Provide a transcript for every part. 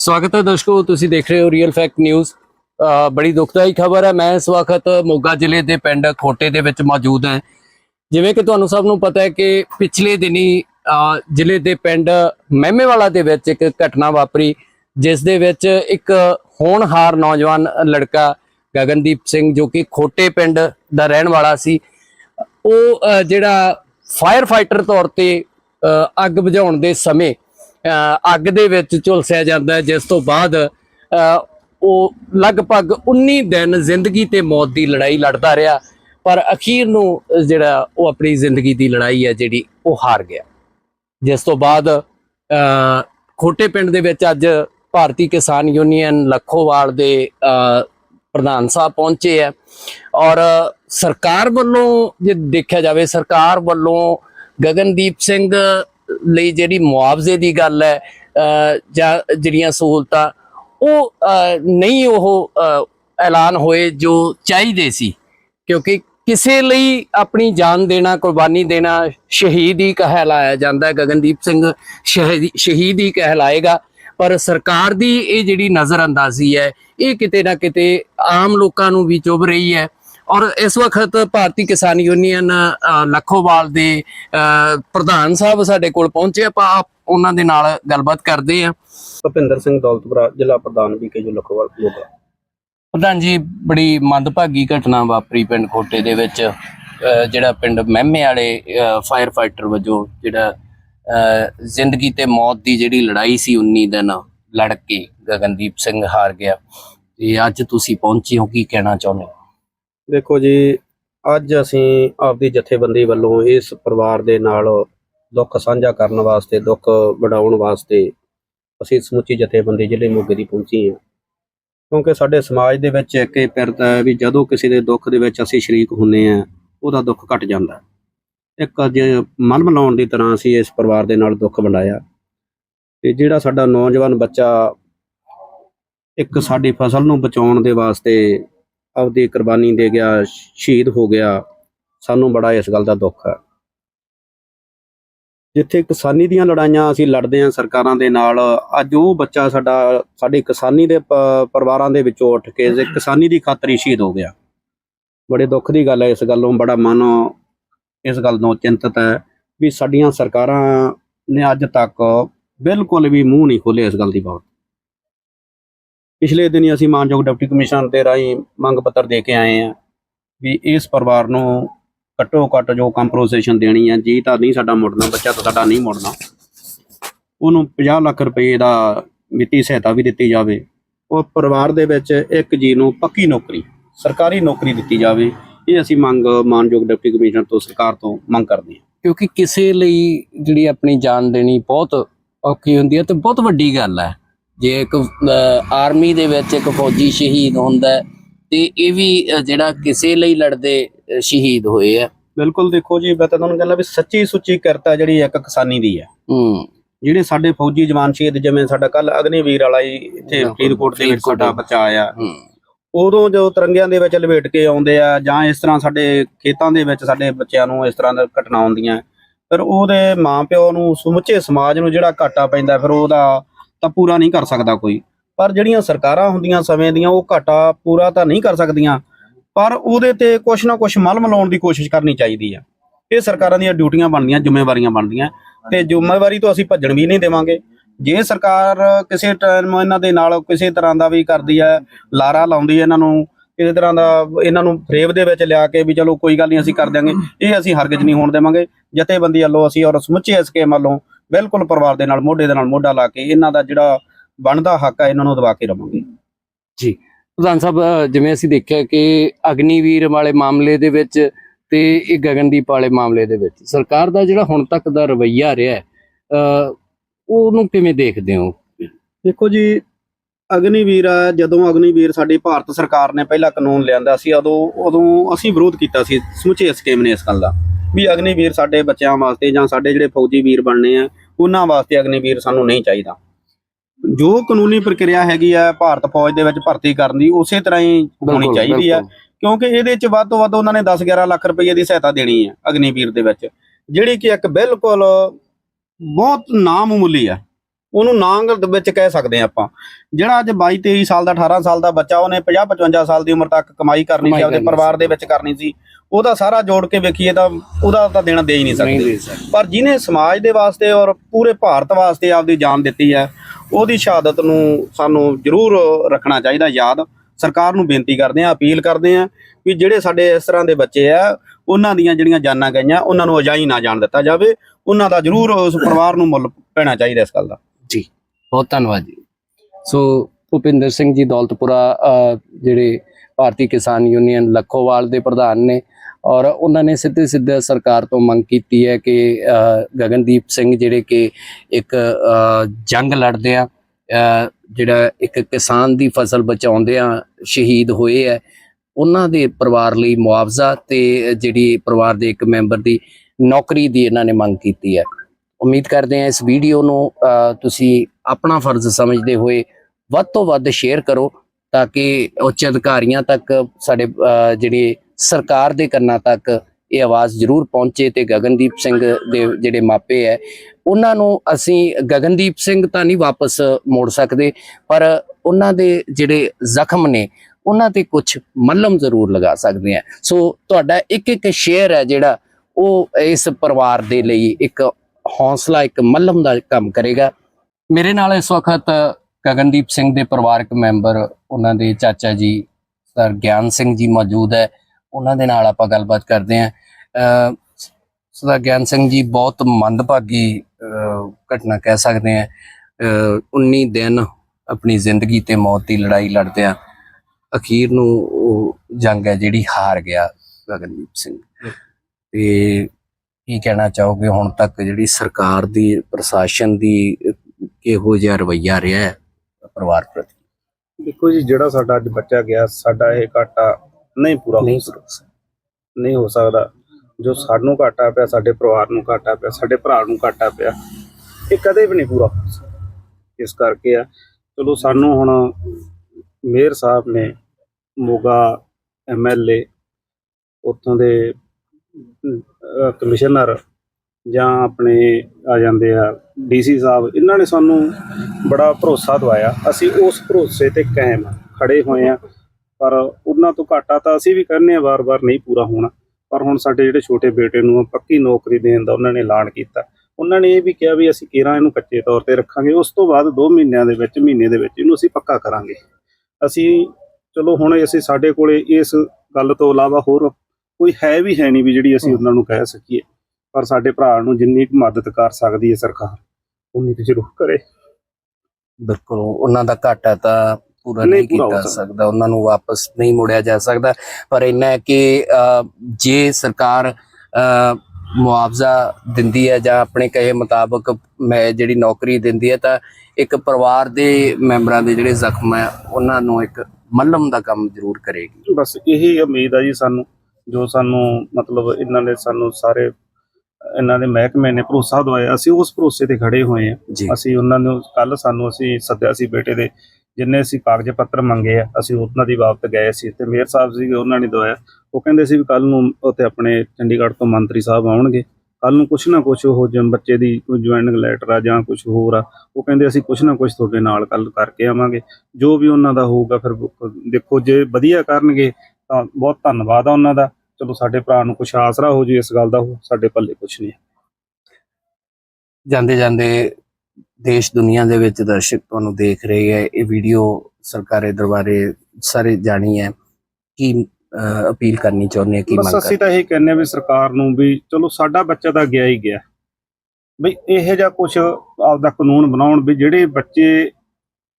ਸਵਾਗਤ ਹੈ ਦਰਸ਼ਕੋ, ਤੁਸੀਂ ਦੇਖ ਰਹੇ ਹੋ ਰੀਅਲ ਫੈਕਟ ਨਿਊਜ਼ ਬੜੀ ਦੁਖਦਾਈ ਖਬਰ ਹੈ। ਮੈਂ ਇਸ ਵਕਤ ਮੋਗਾ ਜ਼ਿਲ੍ਹੇ ਦੇ ਪਿੰਡ ਖੋਟੇ ਦੇ ਵਿੱਚ ਮੌਜੂਦ ਹਾਂ। ਜਿਵੇਂ ਕਿ ਤੁਹਾਨੂੰ ਸਭ ਨੂੰ ਪਤਾ ਹੈ ਕਿ ਪਿਛਲੇ ਦਿਨੀ ਜ਼ਿਲ੍ਹੇ ਦੇ ਪਿੰਡ ਮਹਿਮੇਵਾਲਾ ਦੇ ਵਿੱਚ ਇੱਕ ਘਟਨਾ ਵਾਪਰੀ, ਜਿਸ ਦੇ ਵਿੱਚ ਇੱਕ ਹੋਣਹਾਰ ਨੌਜਵਾਨ ਲੜਕਾ ਗਗਨਦੀਪ ਸਿੰਘ, ਜੋ ਕਿ ਖੋਟੇ ਪਿੰਡ ਦਾ ਰਹਿਣ ਵਾਲਾ ਸੀ, ਉਹ ਜਿਹੜਾ ਫਾਇਰ ਫਾਈਟਰ ਤੌਰ ਤੇ ਅੱਗ ਬੁਝਾਉਣ ਦੇ ਸਮੇਂ ਅੱਗ ਦੇ ਵਿੱਚ ਝੁਲਸਿਆ ਜਾਂਦਾ ਹੈ ਜਿਸ ਤੋਂ ਬਾਅਦ ਅ, ਉਹ ਲਗਭਗ 19 ਦਿਨ ਜ਼ਿੰਦਗੀ ਤੇ ਮੌਤ ਦੀ ਲੜਾਈ ਲੜਦਾ ਰਿਹਾ ਪਰ ਅਖੀਰ ਨੂੰ ਜਿਹੜਾ ਉਹ ਆਪਣੀ ਜ਼ਿੰਦਗੀ ਦੀ ਲੜਾਈ ਹੈ ਜਿਹੜੀ ਉਹ ਹਾਰ ਗਿਆ। ਜਿਸ ਤੋਂ ਬਾਅਦ ਅ, ਖੋਟੇ ਪਿੰਡ ਦੇ ਵਿੱਚ ਅੱਜ ਭਾਰਤੀ ਕਿਸਾਨ ਯੂਨੀਅਨ ਲੱਖੋਵਾਲ ਦੇ ਅ, ਪ੍ਰਧਾਨ ਸਾਹਿਬ ਪਹੁੰਚੇ ਹੈ ਔਰ ਸਰਕਾਰ ਵੱਲੋਂ ਜੇ ਦੇਖਿਆ ਜਾਵੇ ਸਰਕਾਰ ਵੱਲੋਂ ਗਗਨਦੀਪ ਸਿੰਘ ਲਈ ਜਿਹੜੀ ਮੁਆਵਜ਼ੇ ਦੀ ਗੱਲ ਹੈ ਜਾਂ ਜਿਹੜੀਆਂ ਸਹੂਲਤਾਂ, ਉਹ ਨਹੀਂ ਉਹ ਐਲਾਨ ਹੋਏ ਜੋ ਚਾਹੀਦੇ ਸੀ। ਕਿਉਂਕਿ ਕਿਸੇ ਲਈ ਆਪਣੀ ਜਾਨ ਦੇਣਾ, ਕੁਰਬਾਨੀ ਦੇਣਾ ਸ਼ਹੀਦ ਹੀ ਕਹਿਲਾਇਆ ਜਾਂਦਾ ਹੈ। ਗਗਨਦੀਪ ਸਿੰਘ ਸ਼ਹੀਦ ਸ਼ਹੀਦ ਹੀ ਕਹਿਲਾਏਗਾ। ਪਰ ਸਰਕਾਰ ਦੀ ਇਹ ਜਿਹੜੀ ਨਜ਼ਰਅੰਦਾਜ਼ੀ ਹੈ, ਇਹ ਕਿਤੇ ਨਾ ਕਿਤੇ ਆਮ ਲੋਕਾਂ ਨੂੰ ਵੀ ਚੁਭ ਰਹੀ ਹੈ। ਔਰ ਇਸ ਵਕਤ ਭਾਰਤੀ ਕਿਸਾਨ ਯੂਨੀਅਨ ਲੱਖੋਵਾਲ ਦੇ ਪ੍ਰਧਾਨ ਸਾਹਿਬ ਸਾਡੇ ਕੋਲ ਪਹੁੰਚੇ। ਆਪਾਂ ਆਪ ਉਹਨਾਂ ਦੇ ਨਾਲ ਗੱਲਬਾਤ ਕਰਦੇ ਹਾਂ। ਭੁਪਿੰਦਰ ਸਿੰਘ ਦੌਲਤਪੁਰਾ ਜ਼ਿਲ੍ਹਾ ਪ੍ਰਧਾਨ ਬੀਕੇ ਜੋ ਲਖੋਵਾਲ ਮੋਗਾ ਪ੍ਰਧਾਨ ਜੀ ਬੜੀ ਮੰਦਭਾਗੀ ਘਟਨਾ ਵਾਪਰੀ ਪਿੰਡ ਖੋਟੇ ਦੇ ਵਿੱਚ। ਜਿਹੜਾ ਪਿੰਡ ਮਹਿਮੇ ਵਾਲੇ ਫਾਇਰ ਫਾਈਟਰ ਵਜੋਂ ਜਿਹੜਾ ਅਹ ਜ਼ਿੰਦਗੀ ਤੇ ਮੌਤ ਦੀ ਜਿਹੜੀ ਲੜਾਈ ਸੀ 19 ਦਿਨ ਲੜ ਕੇ ਗਗਨਦੀਪ ਸਿੰਘ ਹਾਰ ਗਿਆ। ਤੇ ਅੱਜ ਤੁਸੀਂ ਪਹੁੰਚੇ ਹੋ ਕੀ ਕਹਿਣਾ ਚਾਹੁੰਦੇ ਹੋ? ਦੇਖੋ ਜੀ, ਅੱਜ ਅਸੀਂ ਆਪਦੀ ਜਥੇਬੰਦੀ ਵੱਲੋਂ ਇਸ ਪਰਿਵਾਰ ਦੇ ਨਾਲ ਦੁੱਖ ਸਾਂਝਾ ਕਰਨ ਵਾਸਤੇ, ਦੁੱਖ ਵਡਾਉਣ ਵਾਸਤੇ ਅਸੀਂ ਸਮੁੱਚੀ ਜਥੇਬੰਦੀ ਜ਼ਿਲ੍ਹੇ ਮੋਗੇ ਦੀ ਪਹੁੰਚੀ ਹਾਂ। ਕਿਉਂਕਿ ਸਾਡੇ ਸਮਾਜ ਦੇ ਵਿੱਚ ਇੱਕ ਇਹ ਪਿਰਤ ਹੈ ਵੀ ਜਦੋਂ ਕਿਸੇ ਦੇ ਦੁੱਖ ਦੇ ਵਿੱਚ ਅਸੀਂ ਸ਼ਰੀਕ ਹੁੰਨੇ ਆ ਉਹਦਾ ਦੁੱਖ ਘਟ ਜਾਂਦਾ ਇੱਕ ਅੱਜ ਮਨ ਮਿਲਾਉਣ ਦੀ ਤਰ੍ਹਾਂ ਅਸੀਂ ਇਸ ਪਰਿਵਾਰ ਦੇ ਨਾਲ ਦੁੱਖ ਵੰਡਾਇਆ। ਤੇ ਜਿਹੜਾ ਸਾਡਾ ਨੌਜਵਾਨ ਬੱਚਾ ਇੱਕ ਸਾਡੀ ਫਸਲ ਨੂੰ ਬਚਾਉਣ ਦੇ ਵਾਸਤੇ ਆਪਦੀ ਕੁਰਬਾਨੀ ਦੇ ਗਿਆ, ਸ਼ਹੀਦ ਹੋ ਗਿਆ। ਸਾਨੂੰ ਬੜਾ ਇਸ ਗੱਲ ਦਾ ਦੁੱਖ ਹੈ। ਜਿੱਥੇ ਕਿਸਾਨੀ ਦੀਆਂ ਲੜਾਈਆਂ ਅਸੀਂ ਲੜਦੇ ਹਾਂ ਸਰਕਾਰਾਂ ਦੇ ਨਾਲ, ਅੱਜ ਉਹ ਬੱਚਾ ਸਾਡਾ, ਸਾਡੇ ਕਿਸਾਨੀ ਦੇ ਪਰਿਵਾਰਾਂ ਦੇ ਵਿੱਚੋਂ ਉੱਠ ਕੇ ਕਿਸਾਨੀ ਦੀ ਖਾਤਰ ਸ਼ਹੀਦ ਹੋ ਗਿਆ। ਬੜੇ ਦੁੱਖ ਦੀ ਗੱਲ ਹੈ ਇਸ ਗੱਲੋਂ ਬੜਾ ਮਨ ਇਸ ਗੱਲ ਤੋਂ ਚਿੰਤਤ ਹੈ ਵੀ ਸਾਡੀਆਂ ਸਰਕਾਰਾਂ ਨੇ ਅੱਜ ਤੱਕ ਬਿਲਕੁਲ ਵੀ ਮੂੰਹ ਨਹੀਂ ਖੋਲ੍ਹੇ ਇਸ ਗੱਲ ਦੀ ਬਾਬਤ ਪਿਛਲੇ ਦਿਨੀ ਅਸੀਂ ਮਾਨਯੋਗ ਡਿਪਟੀ ਕਮਿਸ਼ਨਰ ਦੇ ਰਾਹੀਂ ਮੰਗ ਪੱਤਰ ਦੇ ਕੇ ਆਏ ਆ ਵੀ ਇਸ ਪਰਿਵਾਰ ਨੂੰ ਘੱਟੋ ਘੱਟ ਜੋ ਕੰਪਨਸੇਸ਼ਨ ਦੇਣੀ ਹੈ, ਜੀ ਤਾਂ ਨਹੀਂ ਸਾਡਾ ਮੁੜਨਾ, ਬੱਚਾ ਤਾਂ ਸਾਡਾ ਨਹੀਂ ਮੁੜਨਾ। ਉਹਨੂੰ 50 ਲੱਖ ਰੁਪਏ ਦਾ ਵਿੱਤੀ ਸਹਾਇਤਾ ਵੀ ਦਿੱਤੀ ਜਾਵੇ। ਉਹ ਪਰਿਵਾਰ ਦੇ ਵਿੱਚ ਇੱਕ ਜੀ ਨੂੰ ਪੱਕੀ ਨੌਕਰੀ, ਸਰਕਾਰੀ ਨੌਕਰੀ ਦਿੱਤੀ ਜਾਵੇ। ਇਹ ਅਸੀਂ ਮੰਗ ਮਾਨਯੋਗ ਡਿਪਟੀ ਕਮਿਸ਼ਨਰ ਤੋਂ, ਸਰਕਾਰ ਤੋਂ ਮੰਗ ਕਰਦੇ ਹਾਂ। ਕਿਉਂਕਿ ਕਿਸੇ ਲਈ ਜਿਹੜੀ ਆਪਣੀ ਜਾਨ ਦੇਣੀ ਬਹੁਤ ਔਖੀ ਹੁੰਦੀ ਹੈ ਤੇ ਬਹੁਤ ਵੱਡੀ ਗੱਲ ਹੈ। ਜੇ ਇੱਕ ਆਰਮੀ ਦੇ ਵਿੱਚ ਇੱਕ ਫੌਜੀ ਸ਼ਹੀਦ ਹੁੰਦਾ ਤੇ ਇਹ ਵੀ ਜਿਹੜਾ ਕਿਸੇ ਲਈ ਲੜਦੇ ਸ਼ਹੀਦ ਹੋਏ ਆ। ਬਿਲਕੁਲ ਦੇਖੋ ਜੀ ਮੈਂ ਤਾਂ ਤੁਹਾਨੂੰ ਕਹਿੰਦਾ ਵੀ ਸੱਚੀ ਸੁੱਚੀ ਕਿਰਤਾ ਜਿਹੜੀ ਇੱਕ ਕਿਸਾਨੀ ਦੀ ਹੈ। ਹੂੰ। ਜਿਹੜੇ ਸਾਡੇ ਫੌਜੀ ਜਵਾਨ ਸ਼ਹੀਦ ਜਿਵੇਂ ਸਾਡਾ ਕੱਲ ਅਗਨੀਵੀਰ ਵਾਲਾ ਹੀ ਇੱਥੇ ਫਰੀਦਕੋਟ ਦੇ ਵਿੱਚ ਸਾਡਾ ਬੱਚਾ ਆਇਆ। ਉਦੋਂ ਜੋ ਤਿਰੰਗਿਆਂ ਦੇ ਵਿੱਚ ਲਪੇਟ ਕੇ ਆਉਂਦੇ ਆ ਜਾਂ ਇਸ ਤਰ੍ਹਾਂ ਸਾਡੇ ਖੇਤਾਂ ਦੇ ਵਿੱਚ ਸਾਡੇ ਬੱਚਿਆਂ ਨੂੰ ਇਸ ਤਰ੍ਹਾਂ ਦੀ ਘਟਨਾ ਆਉਂਦੀਆਂ ਫਿਰ ਉਹਦੇ ਮਾਪਿਓ ਨੂੰ ਸਮੁੱਚੇ ਸਮਾਜ ਨੂੰ ਜਿਹੜਾ ਘਾਟਾ ਪੈਂਦਾ ਫਿਰ ਉਹਦਾ ਤਾਂ ਪੂਰਾ ਨਹੀਂ ਕਰ ਸਕਦਾ ਕੋਈ। ਪਰ ਜਿਹੜੀਆਂ ਸਰਕਾਰਾਂ ਹੁੰਦੀਆਂ ਸਮੇਂ ਦੀਆਂ, ਉਹ ਘਾਟਾ ਪੂਰਾ ਤਾਂ ਨਹੀਂ ਕਰ ਸਕਦੀਆਂ। ਪਰ ਉਹਦੇ ਤੇ ਕੁਛ ਨਾ ਕੁਛ ਮਲ ਲਾਉਣ ਦੀ ਕੋਸ਼ਿਸ਼ ਕਰਨੀ ਚਾਹੀਦੀ ਆ। ਇਹ ਸਰਕਾਰਾਂ ਦੀਆਂ ਡਿਊਟੀਆਂ ਬਣਦੀਆਂ, ਜ਼ਿੰਮੇਵਾਰੀਆਂ ਬਣਦੀਆਂ। ਤੇ ਜ਼ਿੰਮੇਵਾਰੀ ਤੋਂ ਅਸੀਂ ਭੱਜਣ ਵੀ ਨਹੀਂ ਦੇਵਾਂਗੇ। ਜੇ ਸਰਕਾਰ ਕਿਸੇ ਟਾਈਮ ਇਹਨਾਂ ਦੇ ਨਾਲ ਕਿਸੇ ਤਰ੍ਹਾਂ ਦਾ ਵੀ ਕਰਦੀ ਹੈ ਲਾਰਾ ਲਾਉਂਦੀ ਹੈ ਇਹਨਾਂ ਨੂੰ, ਕਿਸੇ ਤਰ੍ਹਾਂ ਦਾ ਇਹਨਾਂ ਨੂੰ ਫਰੇਬ ਦੇ ਵਿੱਚ ਲਿਆ ਕੇ ਵੀ ਚਲੋ ਕੋਈ ਗੱਲ ਨਹੀਂ, ਅਸੀਂ ਕਰ ਦਿਆਂਗੇ। ਇਹ ਅਸੀਂ ਹਰਗਜ਼ ਨਹੀਂ ਹੋਣ ਦੇਵਾਂਗੇ। ਜਥੇਬੰਦੀ ਵੱਲੋਂ ਅਸੀਂ ਔਰ ਸਮੁੱਚੇ ਐਸਕੇਐਮ ਵੱਲੋਂ ਬਿਲਕੁਲ ਪਰਿਵਾਰ ਦੇ ਨਾਲ ਮੋਢੇ ਦੇ ਨਾਲ ਮੋਢਾ ਲਾ ਕੇ ਇਹਨਾਂ ਦਾ ਜਿਹੜਾ ਬਣਦਾ ਹੱਕ ਹੈ ਇਹਨਾਂ ਨੂੰ ਦਵਾ ਕੇ ਰਵਾਂਗੇ। ਪ੍ਰਧਾਨ ਸਾਹਿਬ ਜਿਵੇਂ ਅਸੀਂ ਦੇਖਿਆ ਕਿ ਅਗਨੀਵੀਰ ਵਾਲੇ ਮਾਮਲੇ ਦੇ ਵਿੱਚ ਤੇ ਇਹ ਗਗਨਦੀਪ ਵਾਲੇ ਮਾਮਲੇ ਦੇ ਵਿੱਚ ਸਰਕਾਰ ਦਾ ਜਿਹੜਾ ਹੁਣ ਤੱਕ ਦਾ ਰਵੱਈਆ ਰਿਹਾ ਉਹਨੂੰ ਕਿਵੇਂ ਦੇਖਦੇ ਹੋ? ਦੇਖੋ ਜੀ ਅਗਨੀਵੀਰ ਆ ਜਦੋਂ ਅਗਨੀਵੀਰ ਸਾਡੀ ਭਾਰਤ ਸਰਕਾਰ ਨੇ ਪਹਿਲਾ ਕਾਨੂੰਨ ਲਿਆਂਦਾ ਸੀ ਉਦੋਂ ਉਦੋਂ ਅਸੀਂ ਵਿਰੋਧ ਕੀਤਾ ਸੀ ਸਮੁੱਚੇ ਸਕੀਮ ਨੇ ਇਸ ਗੱਲ ਦਾ। ਵੀ ਅਗਨੀਵੀਰ ਸਾਡੇ ਬੱਚਿਆਂ ਵਾਸਤੇ ਜਾਂ ਸਾਡੇ ਜਿਹੜੇ ਫੌਜੀ ਵੀਰ ਬਣਨੇ ਆ ਉਹਨਾਂ ਵਾਸਤੇ ਅਗਨੀਵੀਰ ਸਾਨੂੰ ਨਹੀਂ ਚਾਹੀਦਾ। ਜੋ ਕਾਨੂੰਨੀ ਪ੍ਰਕਿਰਿਆ ਹੈਗੀ ਆ ਭਾਰਤ ਫੌਜ ਦੇ ਵਿੱਚ ਭਰਤੀ ਕਰਨ ਦੀ ਉਸੇ ਤਰ੍ਹਾਂ ਹੀ ਹੋਣੀ ਚਾਹੀਦੀ ਆ। ਕਿਉਂਕਿ ਇਹਦੇ ਚ ਵੱਧ ਤੋਂ ਵੱਧ ਉਹਨਾਂ ਨੇ 10 11 ਲੱਖ ਰੁਪਏ ਦੀ ਸਹਾਇਤਾ ਦੇਣੀ ਹੈ ਅਗਨੀਵੀਰ ਦੇ ਵਿੱਚ। ਜਿਹੜੀ ਕਿ ਇੱਕ ਬਿਲਕੁਲ ਬਹੁਤ ਨਾਮੂਲੀ ਆ। ਉਹਨੂੰ ਨਾਂਗ ਦੇ ਵਿੱਚ ਕਹਿ ਸਕਦੇ ਹਾਂ ਆਪਾਂ। ਜਿਹੜਾ ਅੱਜ 22 23 ਸਾਲ ਦਾ 18 ਸਾਲ ਦਾ ਬੱਚਾ ਉਹਨੇ 50 55 ਸਾਲ ਦੀ ਉਮਰ ਤੱਕ ਕਮਾਈ ਕਰਨੀ ਸੀ ਕਰਨੀ ਪਰਿਵਾਰ। ਦੇ ਵਿੱਚ ਕਰਨੀ ਸੀ। ਉਹਦਾ ਸਾਰਾ ਜੋੜ ਕੇ ਵੇਖੀਏ ਤਾਂ ਉਹਦਾ ਤਾਂ ਦੇਣਾ ਦੇ ਹੀ ਨਹੀਂ ਸਕਦੇ। ਪਰ ਜਿਹਨੇ ਸਮਾਜ ਦੇ ਵਾਸਤੇ ਔਰ ਪੂਰੇ ਭਾਰਤ ਵਾਸਤੇ ਆਪਦੀ ਜਾਨ ਦਿੱਤੀ ਹੈ ਉਹਦੀ ਸ਼ਹਾਦਤ ਨੂੰ ਸਾਨੂੰ ਜ਼ਰੂਰ ਰੱਖਣਾ ਚਾਹੀਦਾ ਯਾਦ। ਸਰਕਾਰ ਨੂੰ ਬੇਨਤੀ ਕਰਦੇ ਹਾਂ ਅਪੀਲ ਕਰਦੇ ਹਾਂ ਵੀ ਜਿਹੜੇ ਸਾਡੇ ਇਸ ਤਰ੍ਹਾਂ ਦੇ ਬੱਚੇ ਆ ਉਹਨਾਂ ਦੀਆਂ ਜਿਹੜੀਆਂ ਜਾਨਾਂ ਗਈਆਂ ਉਹਨਾਂ ਨੂੰ ਅਜਾਈ ਨਾ ਜਾਣ ਦਿੱਤਾ ਜਾਵੇ। ਉਹਨਾਂ ਦਾ ਜ਼ਰੂਰ ਉਸ ਪਰਿਵਾਰ ਨੂੰ ਮੁੱਲ ਪੈਣਾ ਚਾਹੀਦਾ ਇਸ ਗੱਲ ਦਾ। ਜੀ ਬਹੁਤ ਧੰਨਵਾਦ ਜੀ। ਸੋ ਭੁਪਿੰਦਰ ਸਿੰਘ ਜੀ ਦੌਲਤਪੁਰਾ ਜਿਹੜੇ ਭਾਰਤੀ ਕਿਸਾਨ ਯੂਨੀਅਨ ਲੱਖੋਵਾਲ ਦੇ ਪ੍ਰਧਾਨ ਨੇ ਔਰ ਉਹਨਾਂ ਨੇ ਸਿੱਧੇ ਸਿੱਧੇ ਸਰਕਾਰ ਤੋਂ ਮੰਗ ਕੀਤੀ ਹੈ ਕਿ ਗਗਨਦੀਪ ਸਿੰਘ ਜਿਹੜੇ ਕਿ ਇੱਕ ਜੰਗ ਲੜਦੇ ਆ ਜਿਹੜਾ ਇੱਕ ਕਿਸਾਨ ਦੀ ਫਸਲ ਬਚਾਉਂਦੇ ਆ, ਸ਼ਹੀਦ ਹੋਏ ਹੈ ਉਹਨਾਂ ਦੇ ਪਰਿਵਾਰ ਲਈ ਮੁਆਵਜ਼ਾ ਤੇ ਜਿਹੜੀ ਪਰਿਵਾਰ ਦੇ ਇੱਕ ਮੈਂਬਰ ਦੀ ਨੌਕਰੀ ਦੀ ਇਹਨਾਂ ਨੇ ਮੰਗ ਕੀਤੀ ਹੈ। ਉਮੀਦ ਕਰਦੇ ਹਾਂ ਇਸ ਵੀਡੀਓ ਨੂੰ ਤੁਸੀਂ ਆਪਣਾ ਫਰਜ਼ ਸਮਝਦੇ ਹੋਏ ਵੱਧ ਤੋਂ ਵੱਧ ਸ਼ੇਅਰ ਕਰੋ, ਤਾਂ ਕਿ ਉੱਚ ਅਧਿਕਾਰੀਆਂ ਤੱਕ ਸਾਡੇ ਜਿਹੜੇ ਸਰਕਾਰ ਦੇ ਕੰਨਾਂ ਤੱਕ ਇਹ ਆਵਾਜ਼ ਜ਼ਰੂਰ ਪਹੁੰਚੇ ਤੇ ਗਗਨਦੀਪ ਸਿੰਘ ਦੇ ਜਿਹੜੇ ਮਾਪੇ ਹੈ ਉਹਨਾਂ ਨੂੰ ਅਸੀਂ ਗਗਨਦੀਪ ਸਿੰਘ ਤਾਂ ਨਹੀਂ ਵਾਪਸ ਮੋੜ ਸਕਦੇ, ਪਰ ਉਹਨਾਂ ਦੇ ਜਿਹੜੇ ਜ਼ਖਮ ਨੇ, ਉਹਨਾਂ ਤੇ ਕੁਝ ਮੱਲਮ ਜ਼ਰੂਰ ਲਗਾ ਸਕਦੇ ਆ ਸੋ ਤੁਹਾਡਾ ਇੱਕ ਇੱਕ ਸ਼ੇਅਰ ਹੈ ਜਿਹੜਾ ਉਹ ਇਸ ਪਰਿਵਾਰ ਦੇ ਲਈ ਇੱਕ ਹੌਸਲਾ, ਇੱਕ ਮੱਲਮ ਦਾ ਕੰਮ ਕਰੇਗਾ। ਮੇਰੇ ਨਾਲ ਇਸ ਵਕਤ ਗਗਨਦੀਪ ਸਿੰਘ ਦੇ ਪਰਿਵਾਰਕ ਮੈਂਬਰ, ਉਹਨਾਂ ਦੇ ਚਾਚਾ ਜੀ ਸਰ ਗਿਆਨ ਸਿੰਘ ਜੀ ਮੌਜੂਦ ਹੈ ਉਹਨਾਂ ਦੇ ਨਾਲ ਆਪਾਂ ਗੱਲਬਾਤ ਕਰਦੇ ਹਾਂ। ਅ, ਗਿਆਨ ਸਿੰਘ ਜੀ ਬਹੁਤ ਮੰਦਭਾਗੀ ਘਟਨਾ ਕਹਿ ਸਕਦੇ ਹਾਂ। 19 ਦਿਨ ਆਪਣੀ ਜ਼ਿੰਦਗੀ ਤੇ ਮੌਤ ਦੀ ਲੜਾਈ ਲੜਦੇ ਆ ਅਖੀਰ ਨੂੰ ਉਹ ਜੰਗ ਹੈ ਜਿਹੜੀ ਹਾਰ ਗਿਆ ਗਗਨਦੀਪ ਸਿੰਘ। ਤੇ ਕੀ ਕਹਿਣਾ ਚਾਹੋਗੇ? ਹੁਣ ਤੱਕ ਜਿਹੜੀ ਸਰਕਾਰ ਦੀ ਪ੍ਰਸ਼ਾਸਨ ਦੀ ਕਿਹੋ ਜਿਹਾ ਰਵੱਈਆ ਰਿਹਾ ਹੈ ਪਰਿਵਾਰ ਪ੍ਰਤੀ? ਦੇਖੋ ਜੀ ਜਿਹੜਾ ਸਾਡਾ ਅੱਜ ਬੱਚਾ ਗਿਆ ਸਾਡਾ ਇਹ ਘਾਟਾ ਨਹੀਂ ਪੂਰਾ ਹੋ ਨਹੀਂ ਸਕਦਾ। ਨਹੀਂ ਹੋ ਸਕਦਾ। ਜੋ ਸਾਨੂੰ ਘਾਟਾ ਪਿਆ ਸਾਡੇ ਪਰਿਵਾਰ ਨੂੰ ਘਾਟਾ ਪਿਆ ਸਾਡੇ ਭਰਾ ਨੂੰ ਘਾਟਾ ਪਿਆ ਇਹ ਕਦੇ ਵੀ ਨਹੀਂ ਪੂਰਾ ਹੋ ਸਕਦਾ। ਇਸ ਕਰਕੇ ਆ ਚਲੋ ਸਾਨੂੰ ਹੁਣ ਮੇਅਰ ਸਾਹਿਬ ਨੇ ਮੋਗਾ ਐਮਐਲਏ ਉੱਥੋਂ ਦੇ ਕਮਿਸ਼ਨਰ ਜਾਂ ਆਪਣੇ ਆ ਜਾਂਦੇ ਆ ਡੀਸੀ ਸਾਹਿਬ ਇਹਨਾਂ ਨੇ ਸਾਨੂੰ ਬੜਾ ਭਰੋਸਾ ਦਵਾਇਆ। ਅਸੀਂ ਉਸ ਭਰੋਸੇ ਤੇ ਕਾਇਮ ਖੜੇ ਹੋਏ ਆ। ਪਰ ਉਹਨਾਂ ਤੋਂ ਘਾਟਾ ਤਾਂ ਅਸੀਂ ਵੀ ਕਹਿੰਦੇ ਆ ਵਾਰ-ਵਾਰ ਨਹੀਂ ਪੂਰਾ ਹੋਣਾ। ਪਰ ਹੁਣ ਸਾਡੇ ਜਿਹੜੇ ਛੋਟੇ ਬੇਟੇ ਨੂੰ ਪੱਕੀ ਨੌਕਰੀ ਦੇਣ ਦਾ ਉਹਨਾਂ ਨੇ ਐਲਾਨ ਕੀਤਾ। ਉਹਨਾਂ ਨੇ ਇਹ ਵੀ ਕਿਹਾ ਵੀ ਅਸੀਂ ਕਿਰਾਂ ਇਹਨੂੰ ਕੱਚੇ ਤੌਰ ਤੇ ਰੱਖਾਂਗੇ। ਉਸ ਤੋਂ ਬਾਅਦ 2 ਮਹੀਨਿਆਂ ਦੇ ਵਿੱਚ, ਮਹੀਨੇ ਦੇ ਵਿੱਚ ਇਹਨੂੰ ਅਸੀਂ ਪੱਕਾ ਕਰਾਂਗੇ। ਅਸੀਂ ਚਲੋ ਹੁਣ ਅਸੀਂ ਸਾਡੇ ਕੋਲੇ ਇਸ ਗੱਲ ਤੋਂ ਇਲਾਵਾ ਹੋਰ ਕੋਈ ਹੈ ਵੀ ਹੈ ਨਹੀਂ ਵੀ ਜਿਹੜੀ ਅਸੀਂ ਉਹਨਾਂ ਨੂੰ ਕਹਿ ਸਕੀਏ। ਪਰ ਸਾਡੇ ਭਰਾ ਨੂੰ ਜਿੰਨੀ ਕੁ ਮਦਦ ਕਰ ਸਕਦੀ ਹੈ ਸਰਕਾਰ, ਉਨੀ ਕੁ ਜ਼ਰੂਰ ਕਰੇ। ਬਿਲਕੁਲ, ਉਹਨਾਂ ਦਾ ਘਾਟਾ ਤਾਂ ਪੂਰਾ ਨਹੀਂ ਕੀਤਾ ਸਕਦਾ। ਉਹਨਾਂ ਨੂੰ ਵਾਪਸ ਨਹੀਂ ਮੋੜਿਆ ਜਾ ਸਕਦਾ। ਪਰ ਹੈ ਕਿ ਜੇ ਸਰਕਾਰ ਮੁਆਵਜ਼ਾ ਦਿੰਦੀ ਹੈ ਜਾਂ ਆਪਣੇ ਕਹੇ ਮੁਤਾਬਕ ਮੈਂ ਜਿਹੜੀ ਨੌਕਰੀ ਦਿੰਦੀ ਹੈ ਤਾਂ ਇੱਕ ਪਰਿਵਾਰ ਦੇ ਮੈਂਬਰਾਂ ਦੇ ਜਿਹੜੇ ਜ਼ਖਮ ਹੈ ਉਹਨਾਂ ਨੂੰ ਇੱਕ ਮੱਲਮ ਦਾ ਕੰਮ ਜ਼ਰੂਰ ਕਰੇਗੀ। ਬਸ ਇਹੀ ਉਮੀਦ ਆ ਜੀ ਸਾਨੂੰ ਜੋ ਸਾਨੂੰ ਮਤਲਬ ਇਹਨਾਂ ਨੇ ਸਾਨੂੰ ਸਾਰੇ ਇਹਨਾਂ ਦੇ ਮਹਿਕਮੇ ਨੇ ਭਰੋਸਾ ਦਵਾਇਆ ਅਸੀਂ ਉਸ ਭਰੋਸੇ ਤੇ ਖੜੇ ਹੋਏ ਆ ਅਸੀਂ ਉਹਨਾਂ ਨੂੰ ਕੱਲ ਸਾਨੂੰ ਅਸੀਂ ਸੱਦਿਆ ਸੀ ਬੇਟੇ ਦੇ ਜਿੰਨੇ ਅਸੀਂ ਕਾਗਜ਼ ਪੱਤਰ ਮੰਗੇ ਆ, ਅਸੀਂ ਉਹਨਾਂ ਦੀ ਬਾਬਤ ਗਏ ਸੀ ਤੇ ਮੇਅਰ ਸਾਹਿਬ ਸੀਗੇ, ਉਹਨਾਂ ਨੇ ਦਵਾਇਆ। ਉਹ ਕਹਿੰਦੇ ਸੀ ਵੀ ਕੱਲ ਨੂੰ ਉੱਥੇ ਆਪਣੇ ਚੰਡੀਗੜ੍ਹ ਤੋਂ ਮੰਤਰੀ ਸਾਹਿਬ ਆਉਣਗੇ। ਕੱਲ ਨੂੰ ਕੁਛ ਨਾ ਕੁਛ ਉਹ ਜਿਵੇਂ ਬੱਚੇ ਦੀ ਕੋਈ ਜੁਆਇਨਿੰਗ ਲੈਟਰ ਆ ਜਾਂ ਕੁਛ ਹੋਰ ਆ, ਉਹ ਕਹਿੰਦੇ ਅਸੀਂ ਕੁਛ ਨਾ ਕੁਛ ਤੁਹਾਡੇ ਨਾਲ ਕੱਲ ਕਰਕੇ ਆਵਾਂਗੇ। ਜੋ ਵੀ ਉਹਨਾਂ ਦਾ ਹੋਊਗਾ ਫਿਰ ਦੇਖੋ ਜੇ ਵਧੀਆ ਕਰਨਗੇ ਤਾਂ ਬਹੁਤ ਧੰਨਵਾਦ ਆ ਉਹਨਾਂ ਦਾ। ਚਲੋ ਸਾਡੇ ਭਰਾ ਨੂੰ ਕੁਛ ਆਸਰਾ ਹੋ ਜੀ ਇਸ ਗੱਲ ਦਾ, ਉਹ ਸਾਡੇ ਪੱਲੇ ਕੁਛ ਨਹੀਂ ਜਾਂਦੇ ਜਾਂਦੇ ਦੇਸ਼ ਦੁਨੀਆ ਦੇ ਵਿੱਚ ਦਰਸ਼ਕ ਤੁਹਾਨੂੰ ਦੇਖ ਰਹੇ ਹੈ। ਇਹ ਵੀਡੀਓ ਸਰਕਾਰੇ ਦਰਬਾਰੇ ਸਾਰੇ ਜਾਣੀ ਹੈ। ਕੀ ਅਪੀਲ ਕਰਨੀ ਚਾਹੁੰਦੇ ਆ ਕੀ ਮੰਗ ਅਸੀਂ ਤਾਂ ਇਹ ਕਹਿੰਨੇ ਵੀ ਸਰਕਾਰ ਨੂੰ ਵੀ ਚਲੋ ਸਾਡਾ ਬੱਚਾ ਤਾਂ ਗਿਆ ਹੀ ਗਿਆ। ਵੀ ਇਹ ਜਿਹਾ ਕੁਝ ਆਪਦਾ ਕਾਨੂੰਨ ਬਣਾਉਣ ਵੀ ਜਿਹੜੇ ਬੱਚੇ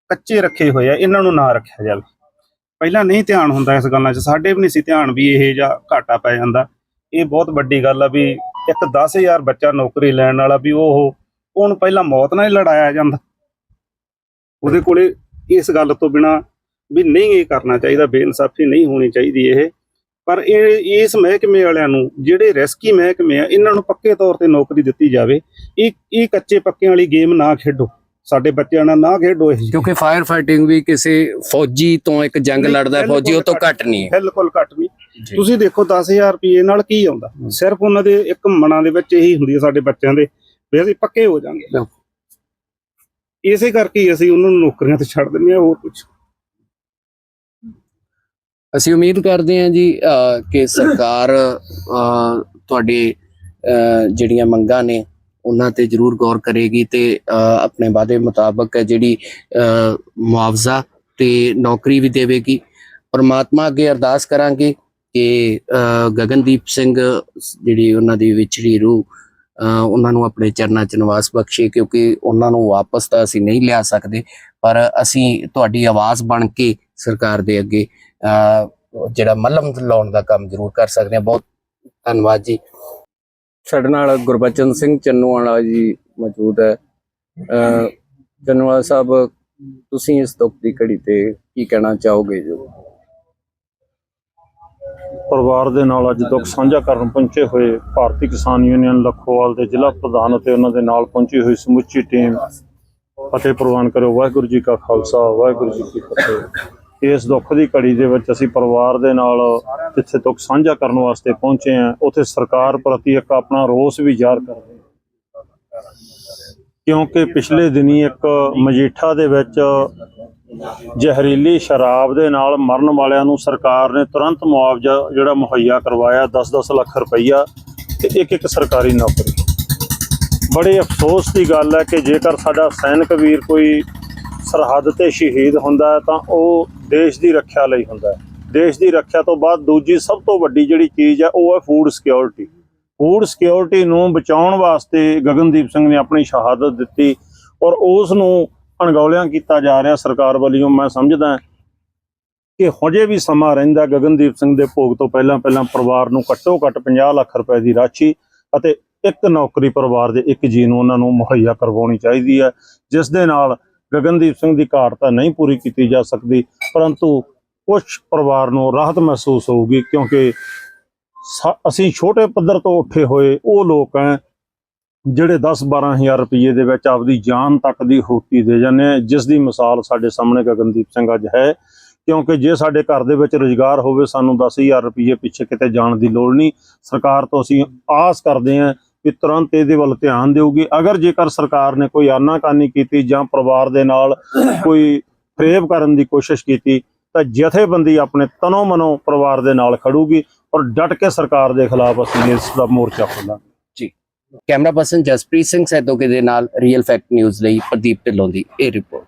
ਕੱਚੇ ਰੱਖੇ ਹੋਏ ਆ ਇਹਨਾਂ ਨੂੰ ਨਾ ਰੱਖਿਆ ਜਾਵੇ। ਪਹਿਲਾਂ ਨਹੀਂ ਧਿਆਨ ਹੁੰਦਾ ਇਸ ਗੱਲਾਂ 'ਚ ਸਾਡੇ ਵੀ ਨਹੀਂ ਸੀ ਧਿਆਨ ਵੀ ਇਹ ਜਿਹਾ ਘਾਟਾ ਪੈ ਜਾਂਦਾ। ਇਹ ਬਹੁਤ ਵੱਡੀ ਗੱਲ ਆ ਵੀ ਇੱਕ 10000 ਬੱਚਾ ਨੌਕਰੀ ਲੈਣ ਵਾਲਾ ਵੀ ਉਹ ਉਹਨੂੰ ਪਹਿਲਾਂ ਮੌਤ ਨਾਲ ਹੀ ਲੜਾਇਆ ਜਾਂਦਾ। ਉਹਦੇ ਕੋਲੇ ਇਸ ਗੱਲ ਤੋਂ ਬਿਨਾ ਵੀ ਨਹੀਂ ਇਹ ਕਰਨਾ ਚਾਹੀਦਾ ਬੇਇਨਸਾਫੀ ਨਹੀਂ ਹੋਣੀ ਚਾਹੀਦੀ ਇਹ। ਪਰ ਇਹ ਇਸ ਮਹਿਕਮੇ ਵਾਲਿਆਂ ਨੂੰ ਜਿਹੜੇ ਰੈਸਕੀ ਮਹਿਕਮੇ ਆ ਇਹਨਾਂ ਨੂੰ ਪੱਕੇ ਤੌਰ ਤੇ ਨੌਕਰੀ ਦਿੱਤੀ ਜਾਵੇ। ਇਹ ਇਹ ਕੱਚੇ ਪੱਕਿਆਂ ਵਾਲੀ ਗੇਮ ਨਾ ਖੇਡੋ। ਸਾਡੇ ਬੱਚਿਆਂ ਨਾਲ ਨਾ ਖੇਡੋ ਇਹ। ਕਿਉਂਕਿ ਫਾਇਰ ਫਾਈਟਿੰਗ ਵੀ ਕਿਸੇ ਫੌਜੀ ਤੋਂ ਇੱਕ ਜੰਗ ਲੜਦਾ ਫੌਜੀ ਉਹ ਤੋਂ ਘੱਟ ਨਹੀਂ ਬਿਲਕੁਲ ਘੱਟ ਨਹੀਂ। ਤੁਸੀਂ ਦੇਖੋ 10000 ਰੁਪਏ ਨਾਲ ਕੀ ਆਉਂਦਾ? ਸਿਰਫ ਉਹਨਾਂ ਦੇ ਇੱਕ ਮਨਾਂ ਦੇ ਵਿੱਚ ਇਹੀ ਹੁੰਦੀ ਹੈ ਸਾਡੇ ਬੱਚਿਆਂ ਦੇ। ਵੀ ਅਸੀਂ ਪੱਕੇ ਹੋ ਜਾਾਂਗੇ। ਇਸੇ ਕਰਕੇ ਹੀ ਅਸੀਂ ਉਹਨਾਂ ਨੂੰ ਨੌਕਰੀਆਂ ਤੇ ਛੱਡ ਦਿੰਦੇ ਆ ਹੋਰ ਕੁਝ ਅਸੀਂ ਉਮੀਦ ਕਰਦੇ ਹਾਂ ਜੀ ਕਿ ਸਰਕਾਰ ਤੁਹਾਡੇ ਜਿਹੜੀਆਂ ਮੰਗਾਂ ਨੇ ਉਹਨਾਂ ਤੇ ਜ਼ਰੂਰ ਗੌਰ ਕਰੇਗੀ ਤੇ ਆਪਣੇ ਵਾਅਦੇ ਮੁਤਾਬਕ ਜਿਹੜੀ ਮੁਆਵਜ਼ਾ ਤੇ ਨੌਕਰੀ ਵੀ ਦੇਵੇਗੀ। ਪਰਮਾਤਮਾ ਅੱਗੇ ਅਰਦਾਸ ਕਰਾਂਗੇ ਕਿ ਗਗਨਦੀਪ ਸਿੰਘ ਜਿਹੜੀ ਉਹਨਾਂ ਦੀ ਵਿਛੜੀ ਰੂਹ ਉਹਨਾਂ ਨੂੰ ਆਪਣੇ ਚਰਨਾਂ 'ਚ ਨਿਵਾਸ ਬਖਸ਼ੇ ਕਿਉਂਕਿ ਉਹਨਾਂ ਨੂੰ ਵਾਪਸ ਤਾਂ ਅਸੀਂ ਨਹੀਂ ਲਿਆ ਸਕਦੇ ਪਰ ਅਸੀਂ ਤੁਹਾਡੀ ਆਵਾਜ਼ ਬਣ ਕੇ ਸਰਕਾਰ ਦੇ ਅੱਗੇ ਜਿਹੜਾ ਮੱਲਮ ਲਾਉਣ ਦਾ ਕੰਮ ਜ਼ਰੂਰ ਕਰ ਸਕਦੇ ਹਾਂ। ਬਹੁਤ ਧੰਨਵਾਦ ਜੀ। ਸਾਡੇ ਨਾਲ ਗੁਰਬਚਨ ਸਿੰਘ ਚੰਨੂ ਵਾਲਾ ਜੀ ਮੌਜੂਦ ਹੈ। ਅ, ਚੰਨੂ ਵਾਲਾ ਸਾਹਿਬ ਤੁਸੀਂ ਇਸ ਦੁੱਖ ਦੀ ਘੜੀ ਤੇ ਕੀ ਕਹਿਣਾ ਚਾਹੋਗੇ ਜੋ? ਪਰਿਵਾਰ ਦੇ ਨਾਲ ਅੱਜ ਦੁੱਖ ਸਾਂਝਾ ਕਰਨ ਪਹੁੰਚੇ ਹੋਏ ਭਾਰਤੀ ਕਿਸਾਨ ਯੂਨੀਅਨ ਲਖੋਵਾਲ ਦੇ ਜ਼ਿਲ੍ਹਾ ਪ੍ਰਧਾਨ ਅਤੇ ਉਹਨਾਂ ਦੇ ਨਾਲ ਪਹੁੰਚੀ ਹੋਈ ਸਮੁੱਚੀ ਟੀਮ ਫਤਿਹ ਪ੍ਰਵਾਨ ਕਰੋ ਵਾਹਿਗੁਰੂ ਜੀ ਕਾ ਖਾਲਸਾ, ਵਾਹਿਗੁਰੂ ਜੀ ਕੀ ਫਤਿਹ। ਇਸ ਦੁੱਖ ਦੀ ਘੜੀ ਦੇ ਵਿੱਚ ਅਸੀਂ ਪਰਿਵਾਰ ਦੇ ਨਾਲ ਜਿੱਥੇ ਦੁੱਖ ਸਾਂਝਾ ਕਰਨ ਵਾਸਤੇ ਪਹੁੰਚੇ ਹਾਂ, ਉੱਥੇ ਸਰਕਾਰ ਪ੍ਰਤੀ ਇੱਕ ਆਪਣਾ ਰੋਸ ਵੀ ਜ਼ਾਹਰ ਕਰਦੇ ਕਿਉਂਕਿ ਪਿਛਲੇ ਦਿਨੀ ਇੱਕ ਮਜੀਠਾ ਦੇ ਵਿੱਚ ਜ਼ਹਿਰੀਲੀ ਸ਼ਰਾਬ ਦੇ ਨਾਲ ਮਰਨ ਵਾਲਿਆਂ ਨੂੰ ਸਰਕਾਰ ਨੇ ਤੁਰੰਤ ਮੁਆਵਜ਼ਾ ਜਿਹੜਾ ਮੁਹੱਈਆ ਕਰਵਾਇਆ 10-10 ਲੱਖ ਰੁਪਈਆ ਤੇ ਇੱਕ ਇੱਕ ਸਰਕਾਰੀ ਨੌਕਰੀ। ਬੜੇ ਅਫਸੋਸ ਦੀ ਗੱਲ ਹੈ ਕਿ ਜੇਕਰ ਸਾਡਾ ਸੈਨਿਕ ਵੀਰ ਕੋਈ ਸਰਹੱਦ ਤੇ ਸ਼ਹੀਦ ਹੁੰਦਾ ਹੈ, ਤਾਂ ਉਹ ਦੇਸ਼ ਦੀ ਰੱਖਿਆ ਲਈ ਹੁੰਦਾ ਦੇਸ਼ ਦੀ ਰੱਖਿਆ ਤੋਂ ਬਾਅਦ ਦੂਜੀ ਸਭ ਤੋਂ ਵੱਡੀ ਜਿਹੜੀ ਚੀਜ਼ ਹੈ, ਉਹ ਹੈ ਫੂਡ ਸਿਕਿਉਰਿਟੀ ਫੂਡ ਸਿਕਿਉਰਿਟੀ ਨੂੰ ਬਚਾਉਣ ਵਾਸਤੇ ਗਗਨਦੀਪ ਸਿੰਘ ਨੇ ਆਪਣੀ ਸ਼ਹਾਦਤ ਦਿੱਤੀ ਔਰ ਉਸ ਨੂੰ ਅਣਗੌਲਿਆਂ ਕੀਤਾ ਜਾ ਰਿਹਾ ਸਰਕਾਰ ਵੱਲੋਂ, ਮੈਂ ਸਮਝਦਾ ਕਿ ਹਜੇ ਵੀ ਸਮਾਂ ਰਹਿੰਦਾ ਗਗਨਦੀਪ ਸਿੰਘ ਦੇ ਭੋਗ ਤੋਂ ਪਹਿਲਾਂ ਪਹਿਲਾਂ ਪਰਿਵਾਰ ਨੂੰ ਘੱਟੋ ਘੱਟ 50 ਲੱਖ ਰੁਪਏ ਦੀ ਰਾਸ਼ੀ ਅਤੇ ਇੱਕ ਨੌਕਰੀ ਪਰਿਵਾਰ ਦੇ ਇੱਕ ਜੀ ਨੂੰ ਉਹਨਾਂ ਨੂੰ ਮੁਹੱਈਆ ਕਰਵਾਉਣੀ ਚਾਹੀਦੀ ਹੈ, ਜਿਸ ਦੇ ਨਾਲ ਗਗਨਦੀਪ ਸਿੰਘ ਦੀ ਘਾਟ ਤਾਂ ਨਹੀਂ ਪੂਰੀ ਕੀਤੀ ਜਾ ਸਕਦੀ, ਪਰੰਤੂ ਕੁਝ ਪਰਿਵਾਰ ਨੂੰ ਰਾਹਤ ਮਹਿਸੂਸ ਹੋਊਗੀ ਕਿਉਂਕਿ ਸਾ- ਅਸੀਂ ਛੋਟੇ ਪੱਧਰ ਤੋਂ ਉੱਠੇ ਹੋਏ ਉਹ ਲੋਕ ਹੈ ਜਿਹੜੇ 10-12 ਹਜ਼ਾਰ ਰੁਪਏ ਦੇ ਵਿੱਚ ਆਪਦੀ ਜਾਨ ਤੱਕ ਦੀ ਹੋਤੀ ਦੇ ਜਾਂਦੇ ਆ, ਜਿਸ ਦੀ ਮਿਸਾਲ ਸਾਡੇ ਸਾਹਮਣੇ ਗਗਨਦੀਪ ਸਿੰਘ ਅੱਜ ਹੈ। ਕਿਉਂਕਿ ਜੇ ਸਾਡੇ ਘਰ ਦੇ ਵਿੱਚ ਰੁਜ਼ਗਾਰ ਹੋਵੇ, ਸਾਨੂੰ 10000 ਰੁਪਏ ਪਿੱਛੇ ਕਿਤੇ ਜਾਣ ਦੀ ਲੋੜ ਨਹੀਂ। ਸਰਕਾਰ ਤੋਂ ਅਸੀਂ ਆਸ ਕਰਦੇ ਹਾਂ ਕਿ ਤੁਰੰਤ ਇਹਦੇ ਵੱਲ ਧਿਆਨ ਦੇਊਗੀ। ਅਗਰ ਜੇਕਰ ਸਰਕਾਰ ਨੇ ਕੋਈ ਆਨਾਕਾਨੀ ਕੀਤੀ ਜਾਂ ਪਰਿਵਾਰ ਦੇ ਨਾਲ ਕੋਈ ਫਰੇਬ ਕਰਨ ਦੀ ਕੋਸ਼ਿਸ਼ ਕੀਤੀ, ਤਾਂ ਜਥੇਬੰਦੀ ਆਪਣੇ ਤਨੋ ਮਨੋ ਪਰਿਵਾਰ ਦੇ ਨਾਲ ਖੜੂਗੀ ਔਰ ਡਟ ਕੇ ਸਰਕਾਰ ਦੇ ਖਿਲਾਫ ਅਸੀਂ ਇਸ ਦਾ ਮੋਰਚਾ ਖੋਲਾਂਗੇ। ਕੈਮਰਾ ਪਰਸਨ ਜਸਪ੍ਰੀਤ ਸਿੰਘ ਸੈਦੋਕੇ ਦੇ ਨਾਲ ਰੀਅਲ ਫੈਕਟ ਨਿਊਜ਼ ਲਈ ਪ੍ਰਦੀਪ ਢਿੱਲੋਂ ਦੀ ਇਹ ਰਿਪੋਰਟ